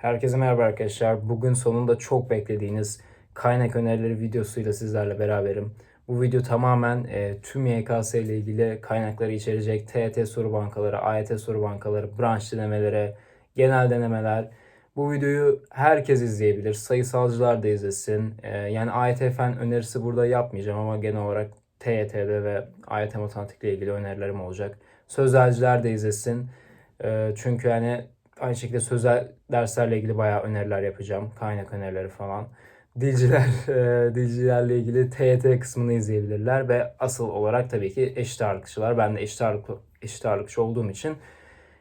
Herkese merhaba arkadaşlar. Bugün sonunda çok beklediğiniz kaynak önerileri videosuyla sizlerle beraberim. Bu video tamamen e, tüm YKS ile ilgili kaynakları içerecek. TET soru bankaları, AYT soru bankaları, branş denemeleri, genel denemeler. Bu videoyu herkes izleyebilir. Sayısalcılar da izlesin. E, yani AYT fen önerisi burada yapmayacağım ama genel olarak TYT'de ve AYT matematikle ilgili önerilerim olacak. Sözelciler de izlesin. E, çünkü yani Aynı şekilde sözel derslerle ilgili bayağı öneriler yapacağım. Kaynak önerileri falan. Dilciler, e, dilcilerle ilgili TYT kısmını izleyebilirler ve asıl olarak tabii ki eşit ağırlıkçılar. Ben de eşit, ağırlık, eşit ağırlıkçı olduğum için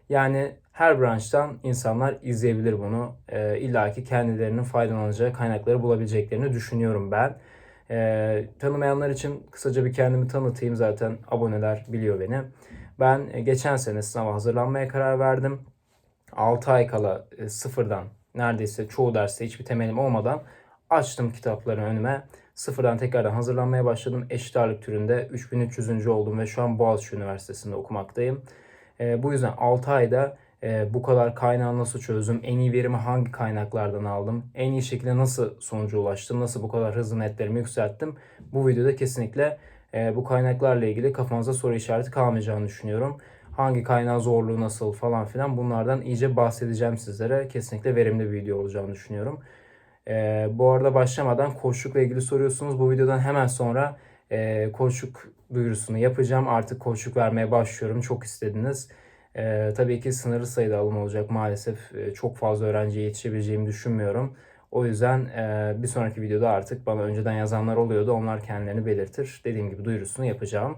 yani her branştan insanlar izleyebilir bunu. E, İlla ki kendilerinin faydalanacağı kaynakları bulabileceklerini düşünüyorum ben. E, tanımayanlar için kısaca bir kendimi tanıtayım. Zaten aboneler biliyor beni. Ben e, geçen sene sınava hazırlanmaya karar verdim. 6 ay kala e, sıfırdan neredeyse çoğu derste hiçbir temelim olmadan açtım kitapları önüme. Sıfırdan tekrardan hazırlanmaya başladım. Eşit ağırlık türünde 3300. oldum ve şu an Boğaziçi Üniversitesi'nde okumaktayım. E, bu yüzden 6 ayda e, bu kadar kaynağı nasıl çözdüm, en iyi verimi hangi kaynaklardan aldım, en iyi şekilde nasıl sonuca ulaştım, nasıl bu kadar hızlı netlerimi yükselttim. Bu videoda kesinlikle e, bu kaynaklarla ilgili kafanıza soru işareti kalmayacağını düşünüyorum hangi kaynağın zorluğu nasıl falan filan bunlardan iyice bahsedeceğim sizlere. Kesinlikle verimli bir video olacağını düşünüyorum. Ee, bu arada başlamadan koçlukla ilgili soruyorsunuz. Bu videodan hemen sonra e, koçluk duyurusunu yapacağım. Artık koçluk vermeye başlıyorum. Çok istediniz. Ee, tabii ki sınırlı sayıda alım olacak. Maalesef e, çok fazla öğrenciye yetişebileceğimi düşünmüyorum. O yüzden e, bir sonraki videoda artık bana önceden yazanlar oluyordu. Onlar kendilerini belirtir. Dediğim gibi duyurusunu yapacağım.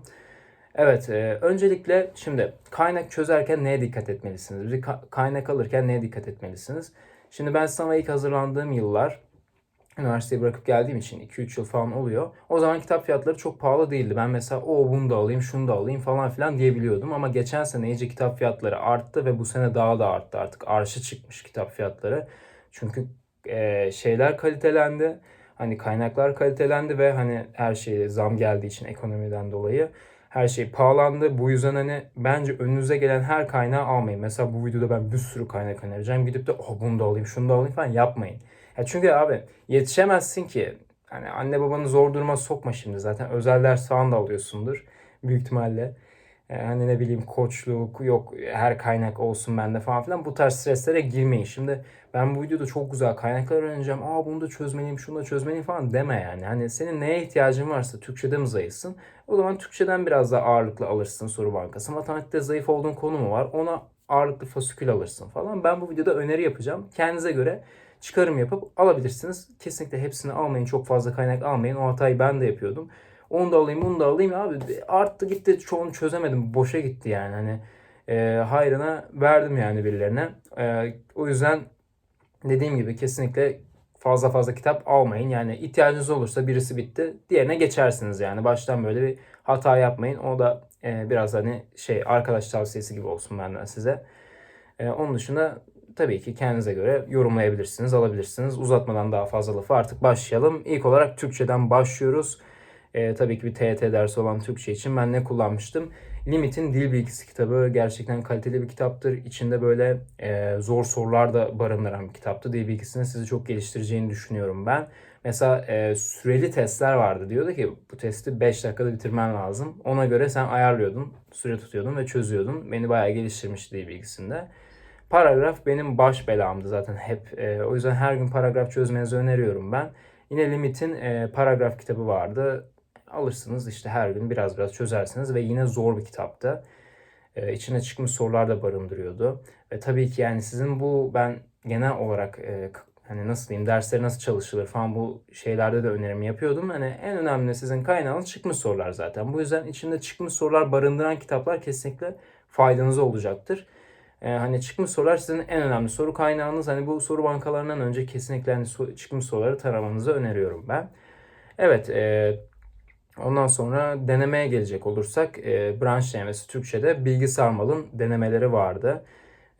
Evet, e, öncelikle şimdi kaynak çözerken neye dikkat etmelisiniz? Bir kaynak alırken neye dikkat etmelisiniz? Şimdi ben sınava ilk hazırlandığım yıllar, üniversiteyi bırakıp geldiğim için 2-3 yıl falan oluyor. O zaman kitap fiyatları çok pahalı değildi. Ben mesela o bunu da alayım, şunu da alayım falan filan diyebiliyordum. Ama geçen sene iyice kitap fiyatları arttı ve bu sene daha da arttı artık. Arşı çıkmış kitap fiyatları. Çünkü e, şeyler kalitelendi. Hani kaynaklar kalitelendi ve hani her şeye zam geldiği için ekonomiden dolayı her şey pahalandı. Bu yüzden hani bence önünüze gelen her kaynağı almayın. Mesela bu videoda ben bir sürü kaynak önereceğim. Gidip de oh, bunu da alayım, şunu da alayım falan yapmayın. Ya çünkü abi yetişemezsin ki. Hani anne babanı zor duruma sokma şimdi. Zaten özel ders falan da alıyorsundur. Büyük ihtimalle. Ee, hani ne bileyim koçluk yok her kaynak olsun bende falan filan bu tarz streslere girmeyin. Şimdi ben bu videoda çok güzel kaynaklar öğreneceğim. Aa bunu da çözmeliyim, şunu da çözmeliyim falan deme yani. Hani senin neye ihtiyacın varsa Türkçe'de mi zayıfsın? O zaman Türkçeden biraz daha ağırlıklı alırsın soru bankası. Matematikte zayıf olduğun konu mu var? Ona ağırlıklı fasikül alırsın falan. Ben bu videoda öneri yapacağım. Kendinize göre çıkarım yapıp alabilirsiniz. Kesinlikle hepsini almayın. Çok fazla kaynak almayın. O hatayı ben de yapıyordum. Onu da alayım, bunu da alayım. Abi arttı gitti çoğunu çözemedim. Boşa gitti yani. Hani e, hayrına verdim yani birilerine. E, o yüzden dediğim gibi kesinlikle fazla fazla kitap almayın. Yani ihtiyacınız olursa birisi bitti. Diğerine geçersiniz yani. Baştan böyle bir hata yapmayın. O da e, biraz hani şey arkadaş tavsiyesi gibi olsun benden size. E, onun dışında tabii ki kendinize göre yorumlayabilirsiniz, alabilirsiniz. Uzatmadan daha fazla lafı artık başlayalım. İlk olarak Türkçeden başlıyoruz. E, tabii ki bir TET dersi olan Türkçe için ben ne kullanmıştım? Limit'in Dil Bilgisi kitabı gerçekten kaliteli bir kitaptır. İçinde böyle e, zor sorular da barındıran bir kitaptı. Dil bilgisini sizi çok geliştireceğini düşünüyorum ben. Mesela e, süreli testler vardı. Diyordu ki bu testi 5 dakikada bitirmen lazım. Ona göre sen ayarlıyordun, süre tutuyordun ve çözüyordun. Beni bayağı geliştirmişti dil bilgisinde. Paragraf benim baş belamdı zaten hep. E, o yüzden her gün paragraf çözmenizi öneriyorum ben. Yine Limit'in e, paragraf kitabı vardı alırsınız işte her gün biraz biraz çözersiniz ve yine zor bir kitaptı. Ee, içine çıkmış sorular da barındırıyordu. Ve tabii ki yani sizin bu ben genel olarak e, hani nasıl diyeyim dersleri nasıl çalışılır falan bu şeylerde de önerimi yapıyordum. Hani en önemli sizin kaynağınız çıkmış sorular zaten. Bu yüzden içinde çıkmış sorular barındıran kitaplar kesinlikle faydanıza olacaktır. Ee, hani çıkmış sorular sizin en önemli soru kaynağınız. Hani bu soru bankalarından önce kesinlikle hani çıkmış soruları taramanızı öneriyorum ben. Evet, e, Ondan sonra denemeye gelecek olursak e, branş denemesi Türkçe'de bilgi sarmalın denemeleri vardı.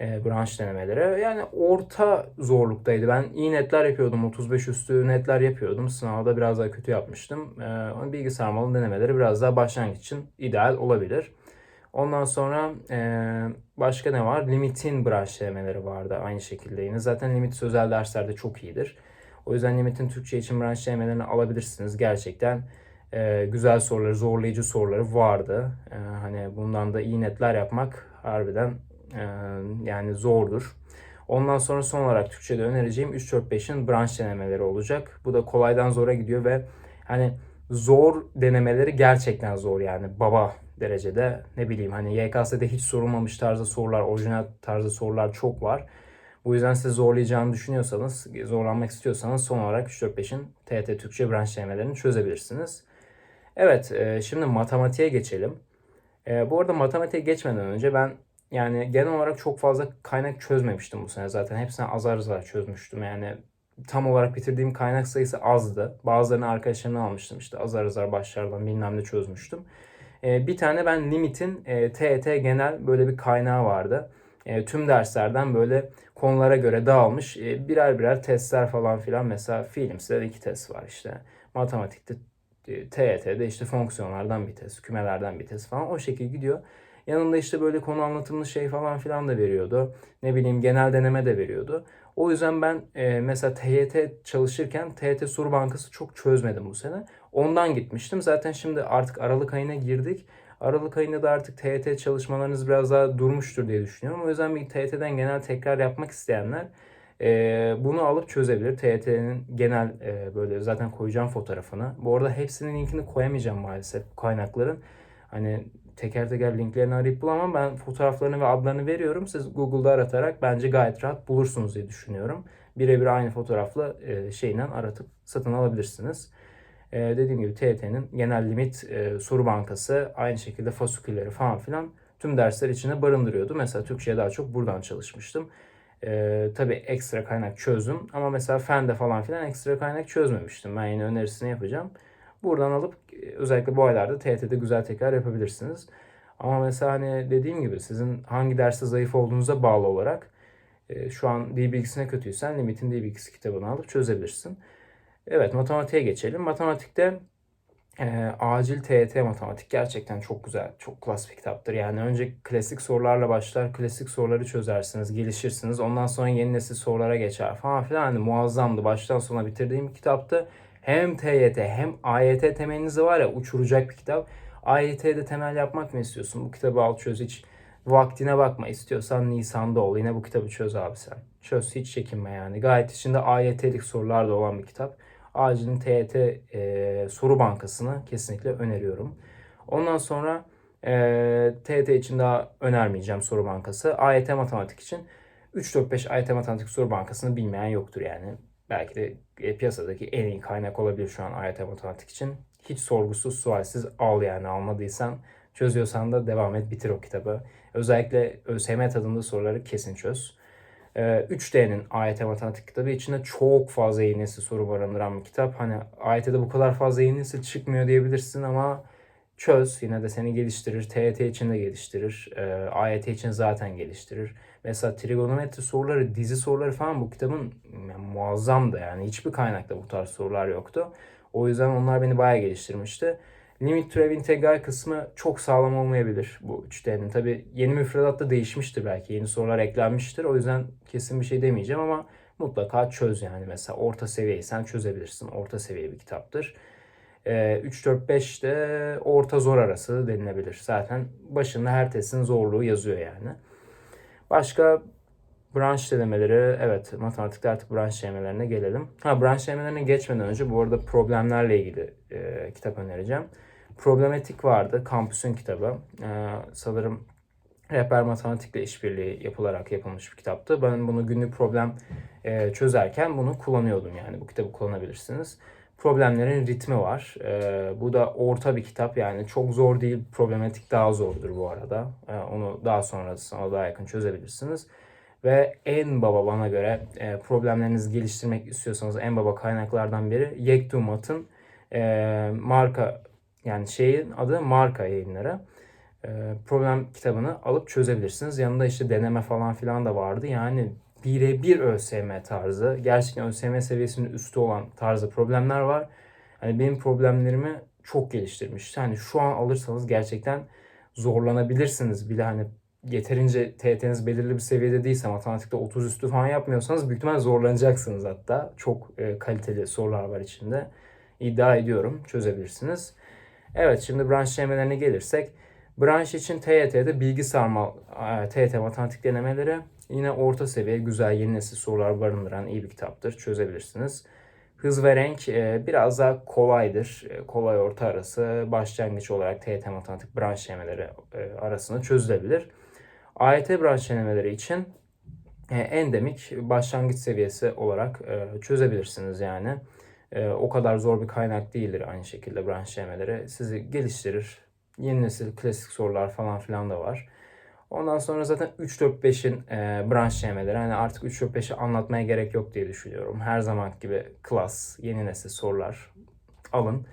E, branş denemeleri. Yani orta zorluktaydı. Ben iyi netler yapıyordum. 35 üstü netler yapıyordum. Sınavda biraz daha kötü yapmıştım. E, bilgi sarmalın denemeleri biraz daha başlangıç için ideal olabilir. Ondan sonra e, başka ne var? Limitin branş denemeleri vardı aynı şekilde yine. Zaten limit sözel derslerde çok iyidir. O yüzden limitin Türkçe için branş denemelerini alabilirsiniz. Gerçekten e, güzel soruları, zorlayıcı soruları vardı. E, hani bundan da iyi netler yapmak harbiden e, yani zordur. Ondan sonra son olarak Türkçe'de önereceğim 3-4-5'in branş denemeleri olacak. Bu da kolaydan zora gidiyor ve hani zor denemeleri gerçekten zor yani baba derecede ne bileyim hani YKS'de hiç sorulmamış tarzda sorular, orijinal tarzda sorular çok var. Bu yüzden size zorlayacağını düşünüyorsanız, zorlanmak istiyorsanız son olarak 3-4-5'in TET Türkçe branş denemelerini çözebilirsiniz. Evet, e, şimdi matematiğe geçelim. E, bu arada matematiğe geçmeden önce ben yani genel olarak çok fazla kaynak çözmemiştim bu sene zaten. Hepsini azar azar çözmüştüm. Yani tam olarak bitirdiğim kaynak sayısı azdı. Bazılarını arkadaşlarımdan almıştım işte azar azar başlardan bilmem ne çözmüştüm. E, bir tane ben Limit'in e, TET genel böyle bir kaynağı vardı. E, tüm derslerden böyle konulara göre dağılmış e, birer birer testler falan filan. Mesela Filims'te iki test var işte. Matematikte e, TET'de işte fonksiyonlardan bir test, kümelerden bir test falan o şekilde gidiyor. Yanında işte böyle konu anlatımlı şey falan filan da veriyordu. Ne bileyim genel deneme de veriyordu. O yüzden ben e, mesela TYT çalışırken TYT soru bankası çok çözmedim bu sene. Ondan gitmiştim. Zaten şimdi artık Aralık ayına girdik. Aralık ayında da artık TYT çalışmalarınız biraz daha durmuştur diye düşünüyorum. O yüzden bir TYT'den genel tekrar yapmak isteyenler e, bunu alıp çözebilir. TYT'nin genel e, böyle zaten koyacağım fotoğrafını. Bu arada hepsinin linkini koyamayacağım maalesef kaynakların. Hani teker teker linklerini arayıp bulamam. Ben fotoğraflarını ve adlarını veriyorum. Siz Google'da aratarak bence gayet rahat bulursunuz diye düşünüyorum. Birebir aynı fotoğrafla e, şeyle aratıp satın alabilirsiniz. E, dediğim gibi TYT'nin genel limit e, soru bankası aynı şekilde fasikülleri falan filan tüm dersler içine barındırıyordu. Mesela Türkçe'ye daha çok buradan çalışmıştım. E, tabii ekstra kaynak çözdüm ama mesela fende falan filan ekstra kaynak çözmemiştim. Ben yine önerisini yapacağım. Buradan alıp özellikle bu aylarda TYT'de güzel tekrar yapabilirsiniz. Ama mesela hani dediğim gibi sizin hangi derste zayıf olduğunuza bağlı olarak e, şu an dil bilgisine kötüysen limitin dil bilgisi kitabını alıp çözebilirsin. Evet matematiğe geçelim. Matematikte e, acil TYT matematik gerçekten çok güzel, çok klas bir kitaptır. Yani önce klasik sorularla başlar, klasik soruları çözersiniz, gelişirsiniz. Ondan sonra yeni nesil sorulara geçer falan filan. Hani muazzamdı. Baştan sona bitirdiğim kitaptı. Hem TYT hem AYT temelinizi var ya uçuracak bir kitap. AYT'de temel yapmak mı istiyorsun? Bu kitabı al çöz hiç vaktine bakma. İstiyorsan Nisan'da ol. Yine bu kitabı çöz abi sen. Çöz hiç çekinme yani. Gayet içinde AYT'lik sorular da olan bir kitap. Acilin TYT e, soru bankasını kesinlikle öneriyorum. Ondan sonra e, TYT için daha önermeyeceğim soru bankası. AYT matematik için 3-4-5 AYT matematik soru bankasını bilmeyen yoktur yani belki de e, piyasadaki en iyi kaynak olabilir şu an AYT matematik için. Hiç sorgusuz sualsiz al yani almadıysan çözüyorsan da devam et bitir o kitabı. Özellikle ÖSYM tadında soruları kesin çöz. 3D'nin e, AYT matematik kitabı içinde çok fazla yeni nesil soru barındıran bir kitap. Hani AYT'de bu kadar fazla yeni nesil çıkmıyor diyebilirsin ama çöz. Yine de seni geliştirir. TYT için de geliştirir. E, AYT için zaten geliştirir. Mesela trigonometri soruları, dizi soruları falan bu kitabın yani muazzamdı yani. Hiçbir kaynakta bu tarz sorular yoktu. O yüzden onlar beni bayağı geliştirmişti. Limit türev integral kısmı çok sağlam olmayabilir bu 3D'nin. Tabi yeni müfredatta değişmiştir belki. Yeni sorular eklenmiştir. O yüzden kesin bir şey demeyeceğim ama mutlaka çöz yani. Mesela orta seviyeyi sen çözebilirsin. Orta seviye bir kitaptır. 3-4-5 de orta zor arası denilebilir. Zaten başında her testin zorluğu yazıyor yani. Başka branş denemeleri, evet matematikte artık branş denemelerine gelelim. Ha branş denemelerine geçmeden önce bu arada problemlerle ilgili e, kitap önereceğim. Problematik vardı, kampüsün kitabı. E, sanırım rehber matematikle işbirliği yapılarak yapılmış bir kitaptı. Ben bunu günlük problem e, çözerken bunu kullanıyordum yani bu kitabı kullanabilirsiniz problemlerin ritmi var. E, bu da orta bir kitap yani çok zor değil. Problematik daha zordur bu arada. E, onu daha sonrasında daha yakın çözebilirsiniz. Ve en baba bana göre e, problemlerinizi geliştirmek istiyorsanız en baba kaynaklardan biri Yektumat'ın e, marka yani şeyin adı marka yayınları. E, problem kitabını alıp çözebilirsiniz. Yanında işte deneme falan filan da vardı. Yani birebir ÖSYM tarzı, gerçekten ÖSYM seviyesinin üstü olan tarzı problemler var. Hani benim problemlerimi çok geliştirmiş. Yani şu an alırsanız gerçekten zorlanabilirsiniz bile hani yeterince TYT'niz belirli bir seviyede değilse matematikte 30 üstü falan yapmıyorsanız büyük ihtimal zorlanacaksınız hatta. Çok e, kaliteli sorular var içinde. İddia ediyorum çözebilirsiniz. Evet şimdi branş denemelerine gelirsek. Branş için TYT'de bilgi sarmal e, TYT matematik denemeleri yine orta seviye güzel yeni nesil sorular barındıran iyi bir kitaptır. Çözebilirsiniz. Hız ve renk e, biraz daha kolaydır. E, kolay orta arası başlangıç olarak TYT matematik branş denemeleri e, arasında çözülebilir. AYT branş denemeleri için endemik başlangıç seviyesi olarak çözebilirsiniz yani. E, o kadar zor bir kaynak değildir aynı şekilde branş denemeleri. Sizi geliştirir. Yeni nesil klasik sorular falan filan da var. Ondan sonra zaten 3-4-5'in e, branş denemeleri. Hani artık 3-4-5'i anlatmaya gerek yok diye düşünüyorum. Her zaman gibi klas, yeni nesil sorular alın.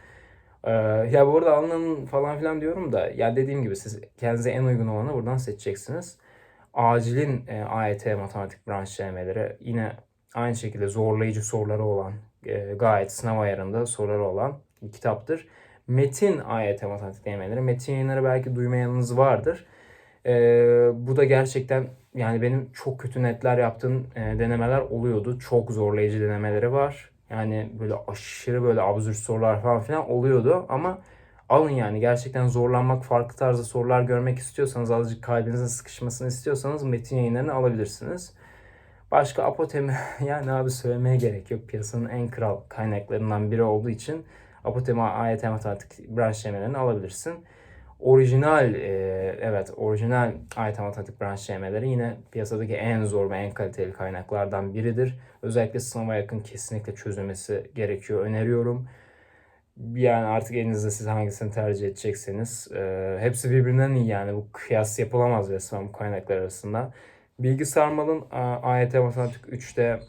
Ee, ya bu arada alının falan filan diyorum da ya dediğim gibi siz kendinize en uygun olanı buradan seçeceksiniz. Acilin e, AYT matematik branş denemeleri yine aynı şekilde zorlayıcı soruları olan e, gayet sınav ayarında soruları olan bir kitaptır. Metin AYT matematik denemeleri. Metin yayınları belki duymayanınız vardır. E, bu da gerçekten yani benim çok kötü netler yaptığım e, denemeler oluyordu. Çok zorlayıcı denemeleri var. Yani böyle aşırı böyle absürt sorular falan filan oluyordu ama alın yani gerçekten zorlanmak, farklı tarzda sorular görmek istiyorsanız, azıcık kalbinizin sıkışmasını istiyorsanız metin yayınlarını alabilirsiniz. Başka Apotemi yani abi söylemeye gerek yok. Piyasanın en kral kaynaklarından biri olduğu için Apotemi AYT matematik branş denemelerini alabilirsin. Orijinal, e, evet orijinal AYT matematik branş denemeleri yine piyasadaki en zor ve en kaliteli kaynaklardan biridir. Özellikle sınava yakın kesinlikle çözülmesi gerekiyor. Öneriyorum. Yani artık elinizde siz hangisini tercih edecekseniz. E, hepsi birbirinden iyi yani. Bu kıyas yapılamaz resmen bu kaynaklar arasında. Bilgi Sarmal'ın AYT Matematik 3'te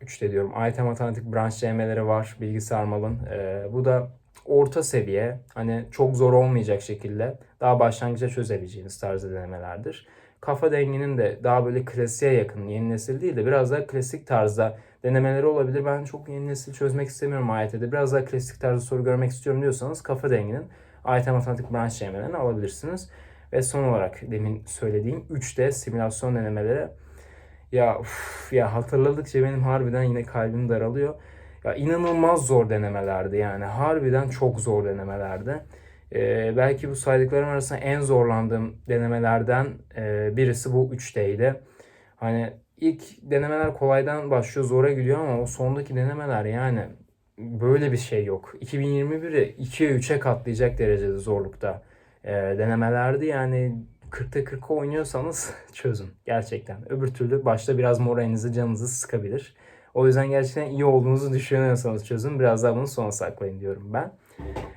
3'te diyorum. AYT Matematik branş denemeleri var Bilgi Sarmal'ın. E, bu da orta seviye hani çok zor olmayacak şekilde daha başlangıçta çözebileceğiniz tarzda denemelerdir. Kafa denginin de daha böyle klasiğe yakın yeni nesil değil de biraz daha klasik tarzda denemeleri olabilir. Ben çok yeni nesil çözmek istemiyorum AYT'de. Biraz daha klasik tarzda soru görmek istiyorum diyorsanız kafa denginin AYT matematik branş denemelerini alabilirsiniz. Ve son olarak demin söylediğim 3D simülasyon denemeleri. Ya uf, ya hatırladıkça benim harbiden yine kalbim daralıyor. Ya inanılmaz zor denemelerdi yani. Harbiden çok zor denemelerdi. Ee, belki bu saydıklarım arasında en zorlandığım denemelerden e, birisi bu 3D'ydi. Hani ilk denemeler kolaydan başlıyor zora gidiyor ama o sondaki denemeler yani böyle bir şey yok. 2021'i 2'ye 3'e katlayacak derecede zorlukta e, denemelerdi. Yani 40'ta 40 oynuyorsanız çözün gerçekten. Öbür türlü başta biraz moralinizi canınızı sıkabilir. O yüzden gerçekten iyi olduğunuzu düşünüyorsanız çözün. Biraz daha bunu sona saklayın diyorum ben.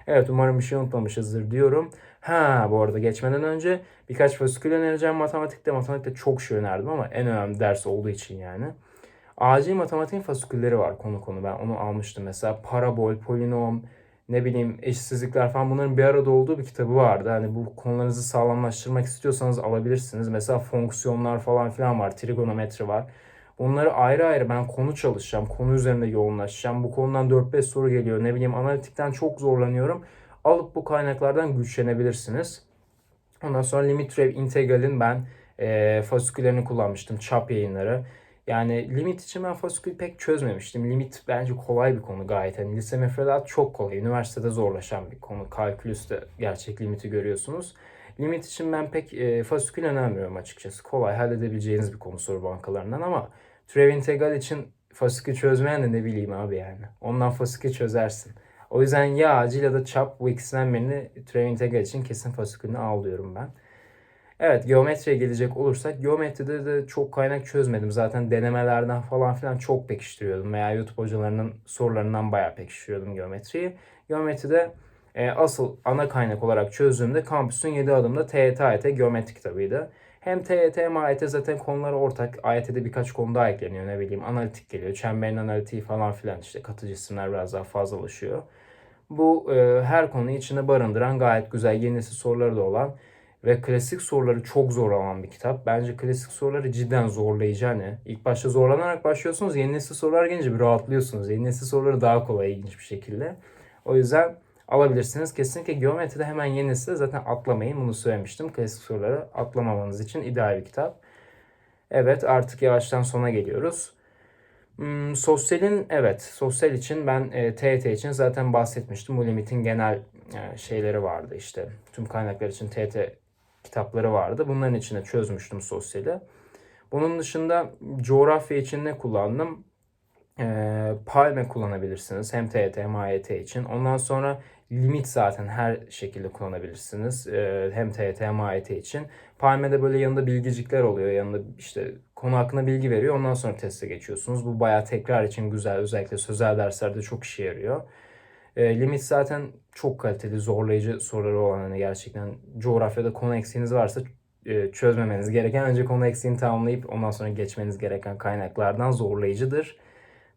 Evet umarım bir şey unutmamışızdır diyorum. Ha bu arada geçmeden önce birkaç fasikül önereceğim matematikte. Matematikte çok şey önerdim ama en önemli ders olduğu için yani. Acil matematiğin fasikülleri var konu konu. Ben onu almıştım mesela. Parabol, polinom, ne bileyim eşitsizlikler falan bunların bir arada olduğu bir kitabı vardı. Hani bu konularınızı sağlamlaştırmak istiyorsanız alabilirsiniz. Mesela fonksiyonlar falan filan var. Trigonometri var. Bunları ayrı ayrı ben konu çalışacağım. Konu üzerinde yoğunlaşacağım. Bu konudan 4-5 soru geliyor. Ne bileyim analitikten çok zorlanıyorum. Alıp bu kaynaklardan güçlenebilirsiniz. Ondan sonra limit türev integralin ben e, fasiküllerini kullanmıştım. Çap yayınları. Yani limit için ben fasikül pek çözmemiştim. Limit bence kolay bir konu gayet. Yani lise müfredat çok kolay. Üniversitede zorlaşan bir konu. Kalkülüste gerçek limiti görüyorsunuz. Limit için ben pek e, fasikül önermiyorum açıkçası. Kolay halledebileceğiniz bir konu soru bankalarından ama türev integral için fasikül çözmeyen de ne bileyim abi yani. Ondan fasikül çözersin. O yüzden ya acil ya da çap bu ikisinden birini türev integral için kesin fasikülünü al diyorum ben. Evet geometriye gelecek olursak geometride de çok kaynak çözmedim. Zaten denemelerden falan filan çok pekiştiriyordum veya YouTube hocalarının sorularından bayağı pekiştiriyordum geometriyi. Geometride e, asıl ana kaynak olarak çözdüğümde kampüsün 7 adımda TYT AYT geometri kitabıydı. Hem TYT hem AYT zaten konuları ortak. AYT'de birkaç konu daha ekleniyor ne bileyim analitik geliyor. Çemberin analitiği falan filan işte katı cisimler biraz daha fazlalaşıyor. Bu e, her konuyu içinde barındıran gayet güzel yeni nesil soruları da olan ve klasik soruları çok zor olan bir kitap. Bence klasik soruları cidden zorlayıcı hani. İlk başta zorlanarak başlıyorsunuz. Yeni nesil sorular gelince bir rahatlıyorsunuz. Yeni nesil soruları daha kolay ilginç bir şekilde. O yüzden alabilirsiniz. Kesinlikle geometride hemen yeni nesil zaten atlamayın. Bunu söylemiştim. Klasik soruları atlamamanız için ideal bir kitap. Evet artık yavaştan sona geliyoruz. Hmm, sosyalin evet sosyal için ben e, TET için zaten bahsetmiştim. Bu limitin genel e, şeyleri vardı işte. Tüm kaynaklar için TET kitapları vardı. Bunların içine çözmüştüm sosyali. Bunun dışında coğrafya için ne kullandım? E, Palme kullanabilirsiniz. Hem TET hem AYT için. Ondan sonra limit zaten her şekilde kullanabilirsiniz. E, hem TET hem AYT için. Palme'de böyle yanında bilgicikler oluyor. Yanında işte konu hakkında bilgi veriyor. Ondan sonra teste geçiyorsunuz. Bu bayağı tekrar için güzel. Özellikle sözel derslerde çok işe yarıyor. E, limit zaten çok kaliteli, zorlayıcı soruları olan hani gerçekten coğrafyada konu eksiğiniz varsa e, çözmemeniz gereken önce konu eksiğini tamamlayıp ondan sonra geçmeniz gereken kaynaklardan zorlayıcıdır.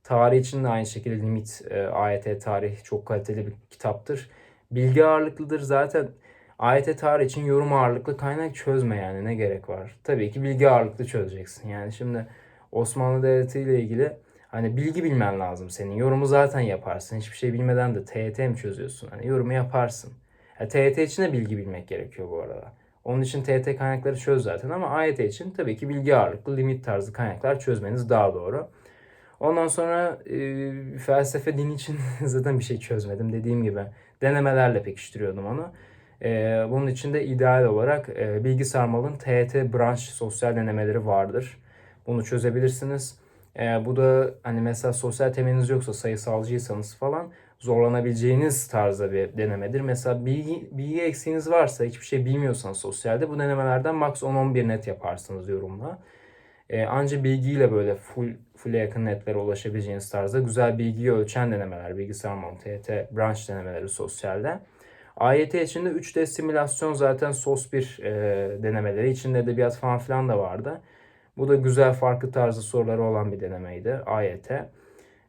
Tarih için de aynı şekilde limit e, AYT tarih çok kaliteli bir kitaptır. Bilgi ağırlıklıdır zaten. AYT tarih için yorum ağırlıklı kaynak çözme yani ne gerek var? Tabii ki bilgi ağırlıklı çözeceksin. Yani şimdi Osmanlı Devleti ile ilgili hani bilgi bilmen lazım senin. Yorumu zaten yaparsın. Hiçbir şey bilmeden de TYT mi çözüyorsun? Hani yorumu yaparsın. Ya, TYT için de bilgi bilmek gerekiyor bu arada. Onun için TYT kaynakları çöz zaten ama AYT için tabii ki bilgi ağırlıklı limit tarzı kaynaklar çözmeniz daha doğru. Ondan sonra e, felsefe din için zaten bir şey çözmedim. Dediğim gibi denemelerle pekiştiriyordum onu. E, bunun için de ideal olarak e, Bilgi Sarmal'ın TET branş sosyal denemeleri vardır. Bunu çözebilirsiniz. E, bu da hani mesela sosyal temeliniz yoksa sayısalcıysanız falan zorlanabileceğiniz tarzda bir denemedir. Mesela bilgi, bilgi eksiğiniz varsa hiçbir şey bilmiyorsanız sosyalde bu denemelerden max 10-11 net yaparsınız yorumla. E, anca bilgiyle böyle full full'e yakın netlere ulaşabileceğiniz tarzda güzel bilgiyi ölçen denemeler, bilgisayar mantığı, TET, branş denemeleri sosyalde. AYT içinde 3D simülasyon zaten SOS 1 e, denemeleri. içinde edebiyat falan filan da vardı. Bu da güzel farklı tarzı soruları olan bir denemeydi AYT.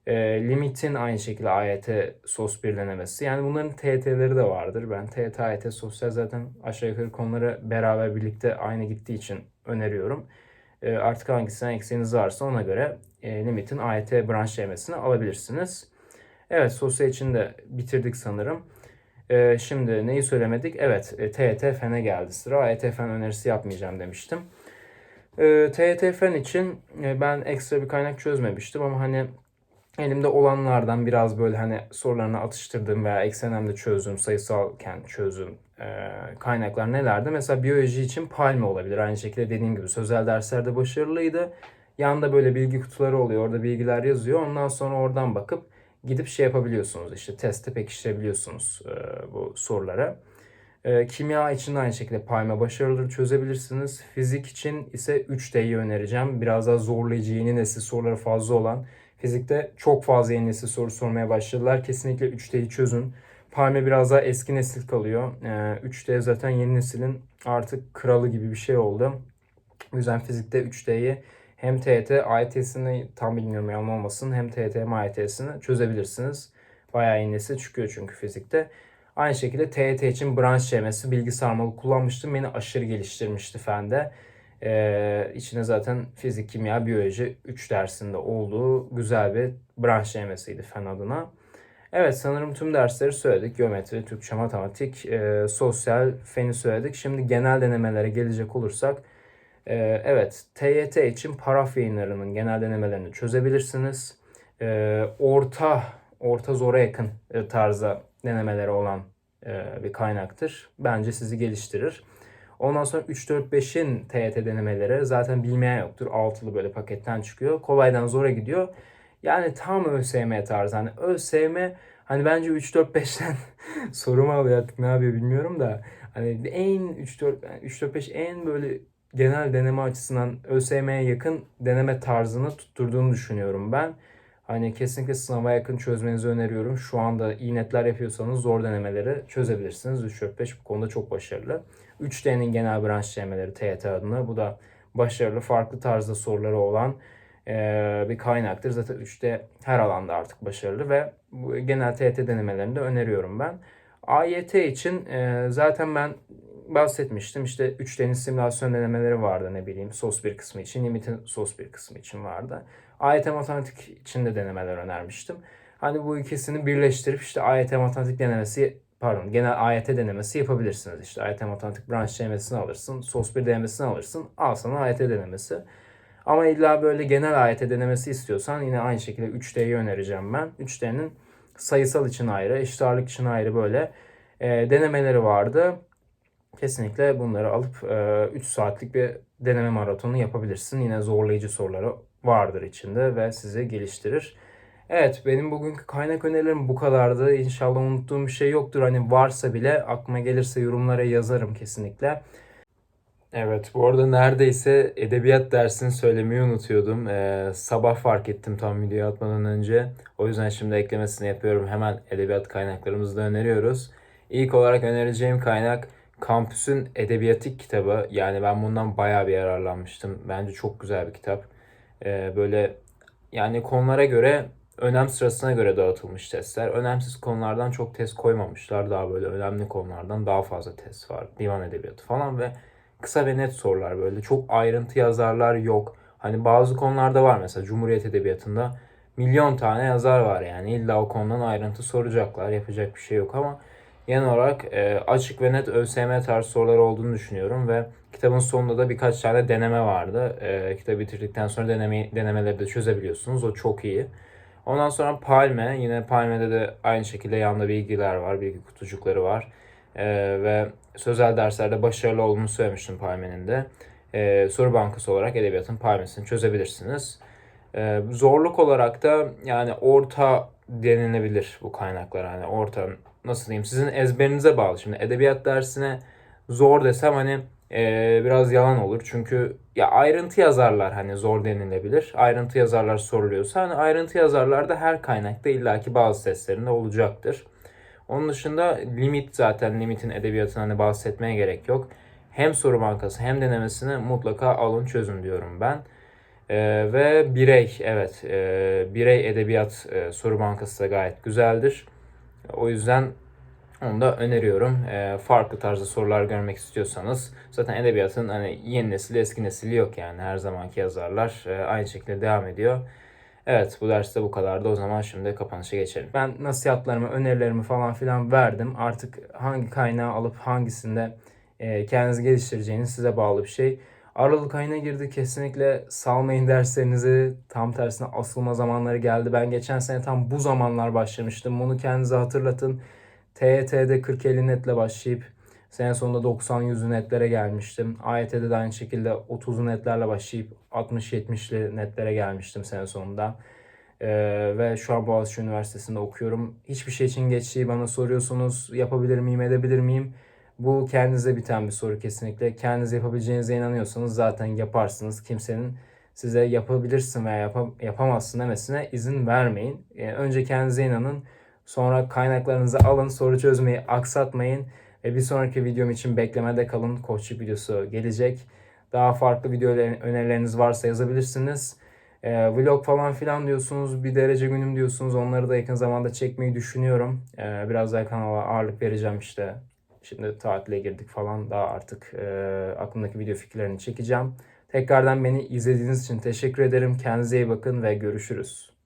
E, Limit'in aynı şekilde AYT SOS 1 denemesi. Yani bunların TET'leri de vardır. Ben TET, AYT, sosyal zaten aşağı yukarı konuları beraber birlikte aynı gittiği için öneriyorum. E, artık hangisinden eksiğiniz varsa ona göre e, Limit'in AYT branş yemesini alabilirsiniz. Evet sosyal için de bitirdik sanırım. E, şimdi neyi söylemedik? Evet e, TET Fen'e geldi sıra. AYT Fen önerisi yapmayacağım demiştim. E, TET Fen için e, ben ekstra bir kaynak çözmemiştim ama hani elimde olanlardan biraz böyle hani sorularını atıştırdığım veya eksenemde çözdüğüm, sayısalken çözdüğüm e, kaynaklar nelerdi? Mesela biyoloji için Palme olabilir. Aynı şekilde dediğim gibi sözel derslerde başarılıydı. Yanında böyle bilgi kutuları oluyor. Orada bilgiler yazıyor. Ondan sonra oradan bakıp gidip şey yapabiliyorsunuz. İşte teste pekiştirebiliyorsunuz e, bu sorulara. E, kimya için de aynı şekilde Palme başarılıdır çözebilirsiniz. Fizik için ise 3D'yi önereceğim. Biraz daha zorlayıcı yeni nesil soruları fazla olan. Fizikte çok fazla yeni nesil soru sormaya başladılar. Kesinlikle 3D'yi çözün. Palme biraz daha eski nesil kalıyor. E, 3D zaten yeni neslin artık kralı gibi bir şey oldu. O yüzden fizikte 3D'yi hem TET, AYT'sini tam bilmiyorum yalan olmasın hem TET hem AYT'sini çözebilirsiniz. Bayağı iyi nesil çıkıyor çünkü fizikte. Aynı şekilde TET için branş çevresi bilgi sarmalı kullanmıştım. Beni aşırı geliştirmişti fende. Ee, içine zaten fizik, kimya, biyoloji 3 dersinde olduğu güzel bir branş çevresiydi fen adına. Evet sanırım tüm dersleri söyledik. Geometri, Türkçe, matematik, e, sosyal, feni söyledik. Şimdi genel denemelere gelecek olursak ee, evet, TYT için paraf yayınlarının genel denemelerini çözebilirsiniz. Ee, orta, orta zora yakın e, tarzda denemeleri olan e, bir kaynaktır. Bence sizi geliştirir. Ondan sonra 3-4-5'in TYT denemeleri zaten bilmeyen yoktur. Altılı böyle paketten çıkıyor. Kolaydan zora gidiyor. Yani tam ÖSYM tarzı. Hani ÖSYM hani bence 3-4-5'ten sorumu alıyor artık ne yapıyor bilmiyorum da. Hani en 3-4 3-4-5 en böyle genel deneme açısından ÖSYM'ye yakın deneme tarzını tutturduğunu düşünüyorum ben. Hani kesinlikle sınava yakın çözmenizi öneriyorum. Şu anda iyi netler yapıyorsanız zor denemeleri çözebilirsiniz. 3, 4, 5 bu konuda çok başarılı. 3D'nin genel branş denemeleri TYT adına. Bu da başarılı, farklı tarzda soruları olan bir kaynaktır. Zaten 3D her alanda artık başarılı ve genel TYT denemelerini de öneriyorum ben. AYT için zaten ben bahsetmiştim. İşte 3 deniz simülasyon denemeleri vardı ne bileyim. SOS bir kısmı için, limitin SOS bir kısmı için vardı. AYT matematik için de denemeler önermiştim. Hani bu ikisini birleştirip işte AYT matematik denemesi pardon genel AYT denemesi yapabilirsiniz. İşte AYT matematik branş denemesini alırsın. SOS 1 denemesini alırsın. Al sana AYT denemesi. Ama illa böyle genel AYT denemesi istiyorsan yine aynı şekilde 3D'yi önereceğim ben. 3D'nin sayısal için ayrı, eşit için ayrı böyle e, denemeleri vardı. Kesinlikle bunları alıp e, 3 saatlik bir deneme maratonu yapabilirsin. Yine zorlayıcı soruları vardır içinde ve sizi geliştirir. Evet benim bugünkü kaynak önerilerim bu kadardı. İnşallah unuttuğum bir şey yoktur. Hani varsa bile aklıma gelirse yorumlara yazarım kesinlikle. Evet bu arada neredeyse edebiyat dersini söylemeyi unutuyordum. Ee, sabah fark ettim tam videoyu atmadan önce. O yüzden şimdi eklemesini yapıyorum. Hemen edebiyat kaynaklarımızı da öneriyoruz. İlk olarak önereceğim kaynak Kampüs'ün Edebiyatik kitabı. Yani ben bundan bayağı bir yararlanmıştım. Bence çok güzel bir kitap. Ee, böyle yani konulara göre önem sırasına göre dağıtılmış testler. Önemsiz konulardan çok test koymamışlar. Daha böyle önemli konulardan daha fazla test var. Divan edebiyatı falan ve kısa ve net sorular böyle. Çok ayrıntı yazarlar yok. Hani bazı konularda var mesela Cumhuriyet Edebiyatı'nda milyon tane yazar var yani. İlla o konudan ayrıntı soracaklar. Yapacak bir şey yok ama genel olarak e, açık ve net ÖSYM tarzı sorular olduğunu düşünüyorum ve kitabın sonunda da birkaç tane deneme vardı. E, kitabı bitirdikten sonra deneme, denemeleri de çözebiliyorsunuz. O çok iyi. Ondan sonra Palme. Yine Palme'de de aynı şekilde yanında bilgiler var. Bilgi kutucukları var. E, ve sözel derslerde başarılı olduğunu söylemiştim Palme'nin de. E, soru bankası olarak edebiyatın Palme'sini çözebilirsiniz. E, zorluk olarak da yani orta denilebilir bu kaynaklar. Hani orta nasıl diyeyim sizin ezberinize bağlı. Şimdi edebiyat dersine zor desem hani e, biraz yalan olur. Çünkü ya ayrıntı yazarlar hani zor denilebilir. Ayrıntı yazarlar soruluyorsa hani ayrıntı yazarlar da her kaynakta illaki bazı testlerinde olacaktır. Onun dışında limit zaten limitin edebiyatına hani bahsetmeye gerek yok. Hem soru bankası hem denemesini mutlaka alın çözün diyorum ben. Ee, ve birey evet e, birey edebiyat e, soru bankası da gayet güzeldir. O yüzden onu da öneriyorum. E, farklı tarzda sorular görmek istiyorsanız zaten edebiyatın hani yeni nesil eski nesili yok yani her zamanki yazarlar e, aynı şekilde devam ediyor. Evet bu derste bu kadardı. O zaman şimdi kapanışa geçelim. Ben nasihatlarımı, önerilerimi falan filan verdim. Artık hangi kaynağı alıp hangisinde e, kendinizi geliştireceğiniz size bağlı bir şey. Aralık ayına girdi. Kesinlikle salmayın derslerinizi. Tam tersine asılma zamanları geldi. Ben geçen sene tam bu zamanlar başlamıştım. Bunu kendinize hatırlatın. TYT'de 40-50 netle başlayıp sene sonunda 90-100 netlere gelmiştim. AYT'de de aynı şekilde 30'lu netlerle başlayıp 60-70'li netlere gelmiştim sene sonunda. Ee, ve şu an Boğaziçi Üniversitesi'nde okuyorum. Hiçbir şey için geç değil bana soruyorsunuz. Yapabilir miyim, edebilir miyim? Bu kendinize biten bir soru kesinlikle. Kendiniz yapabileceğinize inanıyorsanız zaten yaparsınız. Kimsenin size yapabilirsin veya yapam yapamazsın demesine izin vermeyin. Yani önce kendinize inanın. Sonra kaynaklarınızı alın. Soru çözmeyi aksatmayın. Ve bir sonraki videom için beklemede kalın. Koçluk videosu gelecek. Daha farklı video önerileriniz varsa yazabilirsiniz. Ee, vlog falan filan diyorsunuz. Bir derece günüm diyorsunuz. Onları da yakın zamanda çekmeyi düşünüyorum. Ee, biraz daha kanala ağırlık vereceğim işte. Şimdi tatile girdik falan. Daha artık e, aklımdaki video fikirlerini çekeceğim. Tekrardan beni izlediğiniz için teşekkür ederim. Kendinize iyi bakın ve görüşürüz.